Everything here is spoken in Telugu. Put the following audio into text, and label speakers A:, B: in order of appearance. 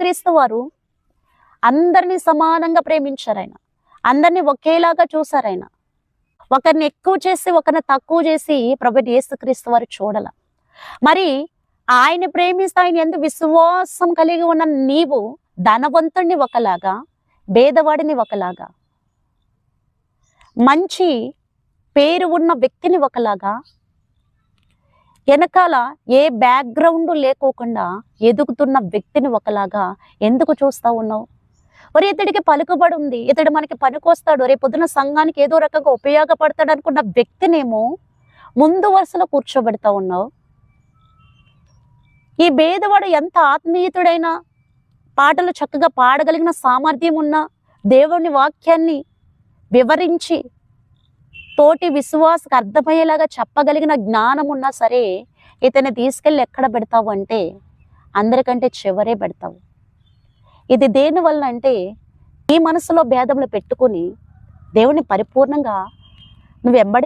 A: క్రీస్తు వారు అందరినీ సమానంగా ప్రేమించారు ఆయన అందరినీ ఒకేలాగా చూసారు ఆయన ఒకరిని ఎక్కువ చేసి ఒకరిని తక్కువ చేసి ప్రభుత్వ యేసుక్రీస్తు వారు చూడాల. మరి ఆయన ప్రేమిస్తే ఆయన ఎందుకు విశ్వాసం కలిగి ఉన్న నీవు ధనవంతుణ్ణి ఒకలాగా భేదవాడిని ఒకలాగా మంచి పేరు ఉన్న వ్యక్తిని ఒకలాగా వెనకాల ఏ బ్యాక్గ్రౌండ్ లేకోకుండా ఎదుగుతున్న వ్యక్తిని ఒకలాగా ఎందుకు చూస్తా ఉన్నావు? మరి ఇతడికి పలుకుబడి ఉంది. ఇతడు మనకి పనికొస్తాడు. రేపు పొద్దున సంఘానికి ఏదో రకంగా ఉపయోగపడతాడు అనుకున్న వ్యక్తినేమో ముందు వరుసలో కూర్చోబెడతా ఉన్నావు. ఈ భేదవాడు ఎంత ఆత్మీయతుడైనా పాటలు చక్కగా పాడగలిగిన సామర్థ్యం ఉన్న దేవుని వాక్యాన్ని వివరించి తోటి విశ్వాసకు అర్థమయ్యేలాగా చెప్పగలిగిన జ్ఞానం ఉన్నా సరే ఇతన్ని తీసుకెళ్ళి ఎక్కడ పెడతావు అంటే అందరికంటే చివరే పెడతావు. ఇది దేని వల్ల అంటే నీ మనసులో భేదములు పెట్టుకుని దేవుని పరిపూర్ణంగా నువ్వు